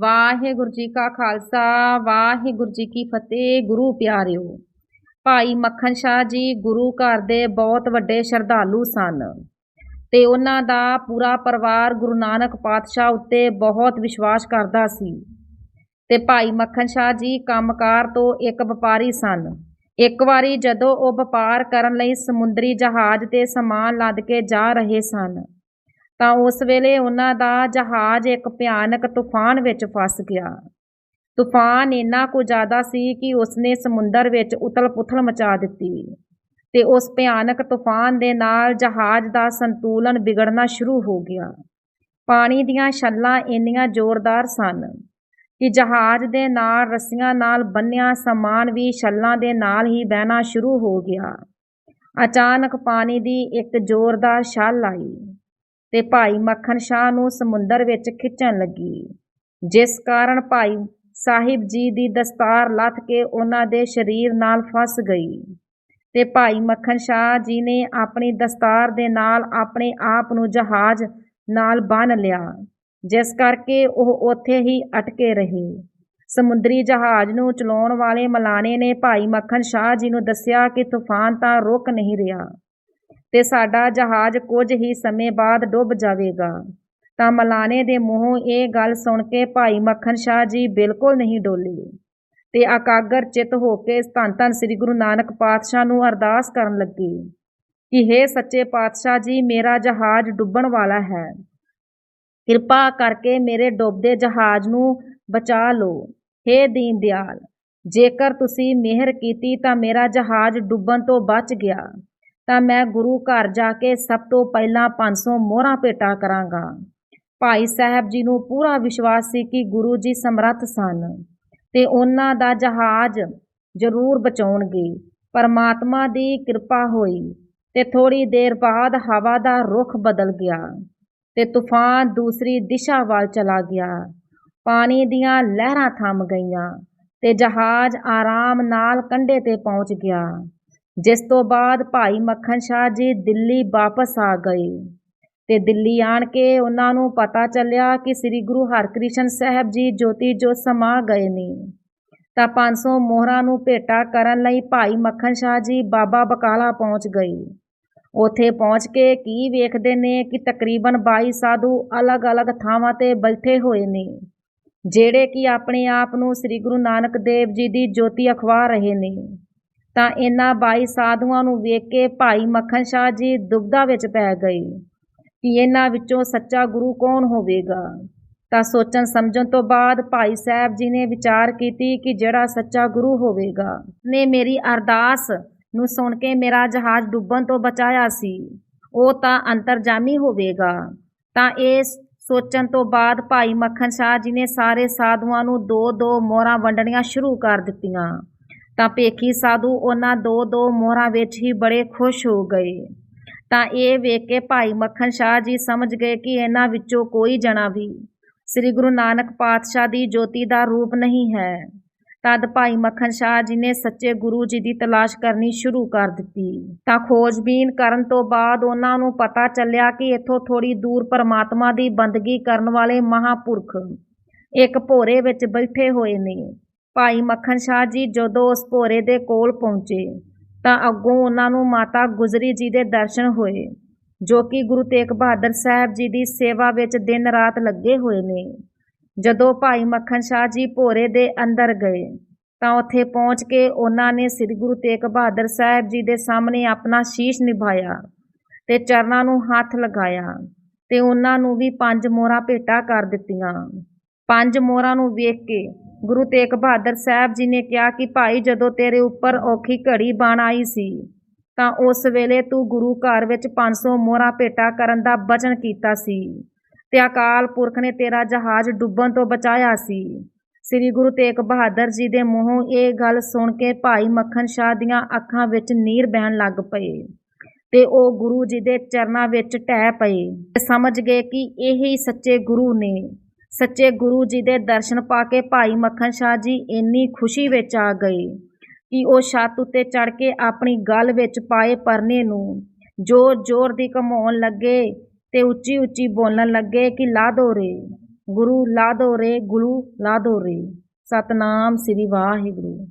ਵਾਹਿਗੁਰੂ ਜੀ ਕਾ ਖਾਲਸਾ, ਵਾਹਿਗੁਰੂ ਜੀ ਕੀ ਫਤਿਹ, ਗੁਰੂ ਪਿਆਰਿਓ। ਭਾਈ ਮੱਖਣ ਸ਼ਾਹ ਜੀ ਗੁਰੂ ਘਰ ਦੇ ਬਹੁਤ ਵੱਡੇ ਸ਼ਰਧਾਲੂ ਸਨ ਤੇ ਉਹਨਾਂ ਦਾ ਪੂਰਾ ਪਰਿਵਾਰ ਗੁਰੂ ਨਾਨਕ ਪਾਤਸ਼ਾਹ ਉੱਤੇ ਬਹੁਤ ਵਿਸ਼ਵਾਸ ਕਰਦਾ ਸੀ। ਤੇ ਭਾਈ ਮੱਖਣ ਸ਼ਾਹ ਜੀ ਕੰਮਕਾਰ ਤੋਂ ਇੱਕ ਵਪਾਰੀ ਸਨ। ਇੱਕ ਵਾਰੀ ਜਦੋਂ ਉਹ ਵਪਾਰ ਕਰਨ ਲਈ ਸਮੁੰਦਰੀ ਜਹਾਜ਼ ਤੇ ਸਮਾਨ ਲੱਦ ਕੇ ਜਾ ਰਹੇ ਸਨ ਤਾਂ ਉਸ ਵੇਲੇ ਉਹਨਾਂ ਦਾ ਜਹਾਜ਼ ਇੱਕ ਭਿਆਨਕ ਤੂਫਾਨ ਵਿੱਚ ਫਸ ਗਿਆ। ਤੂਫਾਨ ਇੰਨਾ ਕੁ ਜ਼ਿਆਦਾ ਸੀ ਕਿ ਉਸਨੇ ਸਮੁੰਦਰ ਵਿੱਚ ਉਥਲ-ਪੁਥਲ ਮਚਾ ਦਿੱਤੀ ਤੇ ਉਸ ਭਿਆਨਕ ਤੂਫਾਨ ਦੇ ਨਾਲ ਜਹਾਜ਼ ਦਾ ਸੰਤੁਲਨ ਵਿਗੜਨਾ ਸ਼ੁਰੂ ਹੋ ਗਿਆ। ਪਾਣੀ ਦੀਆਂ ਛੱਲਾਂ ਇੰਨੀਆਂ ਜ਼ੋਰਦਾਰ ਸਨ ਕਿ ਜਹਾਜ਼ ਦੇ ਨਾਲ ਰੱਸੀਆਂ ਨਾਲ ਬੰਨਿਆ ਸਮਾਨ ਵੀ ਛੱਲਾਂ ਦੇ ਨਾਲ ਹੀ ਬਹਿਣਾ ਸ਼ੁਰੂ ਹੋ ਗਿਆ। ਅਚਾਨਕ ਪਾਣੀ ਦੀ ਇੱਕ ਜ਼ੋਰਦਾਰ ਛੱਲ ਆਈ। ਤੇ ਭਾਈ ਮੱਖਣ ਸ਼ਾਹ ਨੂੰ ਸਮੁੰਦਰ ਵਿੱਚ ਖਿੱਚਣ ਲੱਗੀ। ਜਿਸ ਕਾਰਨ ਭਾਈ ਸਾਹਿਬ ਜੀ ਦੀ ਦਸਤਾਰ ਲੱਥ ਕੇ ਉਹਨਾਂ ਦੇ ਸਰੀਰ ਨਾਲ ਫਸ ਗਈ ਤੇ ਭਾਈ ਮੱਖਣ ਸ਼ਾਹ ਜੀ ਨੇ ਆਪਣੀ ਦਸਤਾਰ ਦੇ ਨਾਲ ਆਪਣੇ ਆਪ ਨੂੰ ਜਹਾਜ਼ ਨਾਲ ਬੰਨ੍ਹ ਲਿਆ, ਜਿਸ ਕਰਕੇ ਉਹ ਉੱਥੇ ਹੀ ਅਟਕੇ ਰਹੇ। ਸਮੁੰਦਰੀ ਜਹਾਜ਼ ਨੂੰ ਚਲਾਉਣ ਵਾਲੇ ਮਲਾਣੇ ਨੇ ਭਾਈ ਮੱਖਣ ਸ਼ਾਹ ਜੀ ਨੂੰ ਦੱਸਿਆ ਕਿ ਤੂਫਾਨ ਤਾਂ ਰੁਕ ਨਹੀਂ ਰਿਹਾ। ਤੇ ਸਾਡਾ ਜਹਾਜ਼ ਕੁਝ ਹੀ ਸਮੇਂ ਬਾਅਦ ਡੁੱਬ ਜਾਵੇਗਾ। ਤਾਂ ਮਲਾਣੇ ਦੇ ਮੂੰਹੋਂ ਇਹ ਗੱਲ ਸੁਣ ਕੇ ਭਾਈ ਮੱਖਣ ਸ਼ਾਹ ਜੀ ਬਿਲਕੁਲ ਨਹੀਂ ਡੋਲੇ ਤੇ ਇਕਾਗਰ ਚਿੱਤ ਹੋ ਕੇ ਧੰਨ ਧੰਨ ਸ੍ਰੀ ਗੁਰੂ ਨਾਨਕ ਪਾਤਸ਼ਾਹ ਨੂੰ ਅਰਦਾਸ ਕਰਨ ਲੱਗੇ ਕਿ हे ਸੱਚੇ ਪਾਤਸ਼ਾਹ ਜੀ, ਮੇਰਾ ਜਹਾਜ਼ ਡੁੱਬਣ ਵਾਲਾ ਹੈ। ਕਿਰਪਾ ਕਰਕੇ ਮੇਰੇ ਡੁੱਬਦੇ ਜਹਾਜ਼ ਨੂੰ ਬਚਾ ਲਓ। हे ਦੀਨ ਦਿਆਲ, ਜੇਕਰ ਤੁਸੀਂ ਮਿਹਰ ਕੀਤੀ ਤਾਂ ਮੇਰਾ ਜਹਾਜ਼ ਡੁੱਬਣ ਤੋਂ ਬਚ ਗਿਆ। ਤਾਂ ਮੈਂ ਗੁਰੂ ਘਰ ਜਾ ਕੇ ਸਭ ਤੋਂ ਪਹਿਲਾਂ 500 ਮੋਹਰਾਂ ਭੇਟਾ ਕਰਾਂਗਾ। ਭਾਈ ਸਾਹਿਬ ਜੀ ਨੂੰ ਪੂਰਾ ਵਿਸ਼ਵਾਸ ਸੀ ਕਿ ਗੁਰੂ ਜੀ ਸਮਰੱਥ ਸਨ ਤੇ ਉਹਨਾਂ ਦਾ ਜਹਾਜ਼ ਜ਼ਰੂਰ ਬਚਾਉਣਗੇ। ਪਰਮਾਤਮਾ ਦੀ ਕਿਰਪਾ ਹੋਈ ਤੇ ਥੋੜੀ ਦੇਰ ਬਾਅਦ ਹਵਾ ਦਾ ਰੁਖ ਬਦਲ ਗਿਆ ਤੇ ਤੂਫਾਨ ਦੂਸਰੀ ਦਿਸ਼ਾ ਵੱਲ ਚਲਾ ਗਿਆ। ਪਾਣੀ ਦੀਆਂ ਲਹਿਰਾਂ ਥੰਮ ਗਈਆਂ ਤੇ ਜਹਾਜ਼ ਆਰਾਮ ਨਾਲ ਕੰਢੇ ਤੇ ਪਹੁੰਚ ਗਿਆ। ਜਿਸ ਤੋਂ ਬਾਅਦ ਭਾਈ ਮੱਖਣ ਸ਼ਾਹ ਜੀ ਦਿੱਲੀ ਵਾਪਸ ਆ ਗਏ ਤੇ ਦਿੱਲੀ ਆਣ ਕੇ ਉਹਨਾਂ ਨੂੰ ਪਤਾ ਚੱਲਿਆ ਕਿ ਸ੍ਰੀ ਗੁਰੂ ਹਰਕ੍ਰਿਸ਼ਨ ਸਾਹਿਬ ਜੀ ਜੋਤੀ ਜੋ ਸਮਾ ਗਏ ਨੇ। ਤਾਂ 500 ਮੋਹਰਾਂ ਨੂੰ ਭੇਟਾ ਕਰਨ ਲਈ ਭਾਈ ਮੱਖਣ ਸ਼ਾਹ ਜੀ ਬਾਬਾ ਬਕਾਲਾ ਪਹੁੰਚ ਗਏ। ਉਥੇ ਪਹੁੰਚ ਕੇ ਕੀ ਵੇਖਦੇ ਨੇ ਕਿ ਤਕਰੀਬਨ 22 ਸਾਧੂ ਅਲੱਗ-ਅਲੱਗ ਥਾਵਾਂ ਤੇ ਬੈਠੇ ਹੋਏ ਨੇ, ਜਿਹੜੇ ਕਿ ਆਪਣੇ ਆਪ ਨੂੰ ਸ੍ਰੀ ਗੁਰੂ ਨਾਨਕ ਦੇਵ ਜੀ ਦੀ ਜੋਤੀ ਅਖਵਾ ਰਹੇ ਨੇ। ਤਾਂ ਇਹਨਾਂ 22 ਸਾਧੂਆਂ ਨੂੰ ਵੇਖ ਕੇ ਭਾਈ ਮੱਖਣ ਸ਼ਾਹ ਜੀ ਦੁਬਦਾ ਵਿੱਚ ਪੈ ਗਏ ਕਿ ਇਹਨਾਂ ਵਿੱਚੋਂ ਸੱਚਾ ਗੁਰੂ ਕੌਣ ਹੋਵੇਗਾ। ਤਾਂ ਸੋਚਣ ਸਮਝਣ ਤੋਂ ਬਾਅਦ ਭਾਈ ਸਾਹਿਬ ਜੀ ਨੇ ਵਿਚਾਰ ਕੀਤੀ ਕਿ ਜਿਹੜਾ ਸੱਚਾ ਗੁਰੂ ਹੋਵੇਗਾ, ਨੇ ਮੇਰੀ ਅਰਦਾਸ ਨੂੰ ਸੁਣ ਕੇ ਮੇਰਾ ਜਹਾਜ਼ ਡੁੱਬਣ ਤੋਂ ਬਚਾਇਆ ਸੀ। ਉਹ ਤਾਂ ਅੰਤਰਜਾਮੀ ਹੋਵੇਗਾ। ਤਾਂ ਇਹ ਸੋਚਣ ਤੋਂ ਬਾਅਦ ਭਾਈ ਮੱਖਣ ਸ਼ਾਹ ਜੀ ਨੇ ਸਾਰੇ ਸਾਧੂਆਂ ਨੂੰ ਦੋ ਦੋ ਮੋਹਰਾਂ ਵੰਡਣੀਆਂ ਸ਼ੁਰੂ ਕਰ ਦਿੱਤੀਆਂ। ਤਾਂ ਭੇਖੀ ਸਾਧੂ ਉਹਨਾਂ ਦੋ ਦੋ ਮੋਹਰਾਂ ਵਿੱਚ ਹੀ ਬੜੇ ਖੁਸ਼ ਹੋ ਗਏ। ਤਾਂ ਇਹ ਵੇਖ ਕੇ ਭਾਈ ਮੱਖਣ ਸ਼ਾਹ ਜੀ ਸਮਝ ਗਏ ਕਿ ਇਹਨਾਂ ਵਿੱਚੋਂ ਕੋਈ ਜਣਾ ਵੀ ਸ੍ਰੀ ਗੁਰੂ ਨਾਨਕ ਪਾਤਸ਼ਾਹ ਦੀ ਜੋਤੀ ਦਾ ਰੂਪ ਨਹੀਂ ਹੈ। ਤਦ ਭਾਈ ਮੱਖਣ ਸ਼ਾਹ ਜੀ ਨੇ ਸੱਚੇ ਗੁਰੂ ਜੀ ਦੀ ਤਲਾਸ਼ ਕਰਨੀ ਸ਼ੁਰੂ ਕਰ ਦਿੱਤੀ। ਤਾਂ ਖੋਜਬੀਨ ਕਰਨ ਤੋਂ ਬਾਅਦ ਉਹਨਾਂ ਨੂੰ ਪਤਾ ਚੱਲਿਆ ਕਿ ਇੱਥੋਂ ਥੋੜੀ ਦੂਰ ਪਰਮਾਤਮਾ ਦੀ ਬੰਦਗੀ ਕਰਨ ਵਾਲੇ ਮਹਾਪੁਰਖ ਇੱਕ ਭੋਰੇ ਵਿੱਚ ਬੈਠੇ ਹੋਏ ਨੇ। ਭਾਈ ਮੱਖਣ ਸ਼ਾਹ ਜੀ ਜਦੋਂ ਉਸ ਭੋਰੇ ਦੇ ਕੋਲ ਪਹੁੰਚੇ, ਤਾਂ ਅੱਗੋਂ ਉਹਨਾਂ ਨੂੰ ਮਾਤਾ ਗੁਜਰੀ ਜੀ ਦੇ ਦਰਸ਼ਨ ਹੋਏ, ਜੋ ਕਿ ਗੁਰੂ ਤੇਗ ਬਹਾਦਰ ਸਾਹਿਬ ਜੀ ਦੀ ਸੇਵਾ ਵਿੱਚ ਦਿਨ ਰਾਤ ਲੱਗੇ ਹੋਏ ਨੇ। ਜਦੋਂ ਭਾਈ ਮੱਖਣ ਸ਼ਾਹ ਜੀ ਭੋਰੇ ਦੇ ਅੰਦਰ ਗਏ, ਤਾਂ ਉੱਥੇ ਪਹੁੰਚ ਕੇ ਉਹਨਾਂ ਨੇ ਸ੍ਰੀ ਗੁਰੂ ਤੇਗ ਬਹਾਦਰ ਸਾਹਿਬ ਜੀ ਦੇ ਸਾਹਮਣੇ ਆਪਣਾ ਸ਼ੀਸ਼ ਨਿਭਾਇਆ ਤੇ ਚਰਨਾਂ ਨੂੰ ਹੱਥ ਲਗਾਇਆ ਤੇ ਉਹਨਾਂ ਨੂੰ ਵੀ ਪੰਜ ਮੋਹਰਾਂ ਭੇਟਾ ਕਰ ਦਿੱਤੀਆਂ। ਪੰਜ ਮੋਹਰਾਂ ਨੂੰ ਵੇਖ ਕੇ ਗੁਰੂ ਤੇਗ ਬਹਾਦਰ ਸਾਹਿਬ ਜੀ ਨੇ ਕਿਹਾ ਕਿ ਭਾਈ, ਜਦੋਂ ਤੇਰੇ ਉੱਪਰ ਔਖੀ ਘੜੀ ਬਣ ਆਈ ਸੀ, ਤਾਂ ਉਸ ਵੇਲੇ ਤੂੰ ਗੁਰੂ ਘਰ ਵਿੱਚ 500 ਮੋਹਰਾਂ ਭੇਟਾ ਕਰਨ ਦਾ ਬਚਨ ਕੀਤਾ ਸੀ ਤੇ ਅਕਾਲ ਪੁਰਖ ਨੇ ਤੇਰਾ ਜਹਾਜ਼ ਡੁੱਬਣ ਤੋਂ ਬਚਾਇਆ ਸੀ। ਸ੍ਰੀ ਗੁਰੂ ਤੇਗ ਬਹਾਦਰ ਜੀ ਦੇ ਮੂੰਹੋਂ ਇਹ ਗੱਲ ਸੁਣ ਕੇ ਭਾਈ ਮੱਖਣ ਸ਼ਾਹ ਦੀਆਂ ਅੱਖਾਂ ਵਿੱਚ ਨੀਰ ਬਹਿਣ ਲੱਗ ਪਏ ਤੇ ਉਹ ਗੁਰੂ ਜੀ ਦੇ ਚਰਨਾਂ ਵਿੱਚ ਟਹਿ ਪਏ ਸਮਝ ਗਏ ਕਿ ਇਹ ਹੀ ਸੱਚੇ ਗੁਰੂ ਨੇ। ਸੱਚੇ ਗੁਰੂ ਜੀ ਦੇ ਦਰਸ਼ਨ ਪਾ ਕੇ ਭਾਈ ਮੱਖਣ ਸ਼ਾਹ ਜੀ ਇੰਨੀ ਖੁਸ਼ੀ ਵਿੱਚ ਆ ਗਏ ਕਿ ਉਹ ਛੱਤ ਉੱਤੇ ਚੜ ਕੇ ਆਪਣੀ ਗੱਲ ਵਿੱਚ ਪਾਏ ਪਰਨੇ ਨੂੰ ਜ਼ੋਰ ਜ਼ੋਰ ਦੀ ਘਮਾਉਣ ਲੱਗੇ ਤੇ ਉੱਚੀ ਉੱਚੀ ਬੋਲਣ ਲੱਗੇ ਕਿ ਲਾ ਦੋ ਰੇ, ਗੁਰੂ ਲਾ ਦੋ ਰੇ, ਗੁਰੂ ਲਾ ਦੋ ਰੇ। ਸਤਨਾਮ ਸ੍ਰੀ ਵਾਹਿਗੁਰੂ।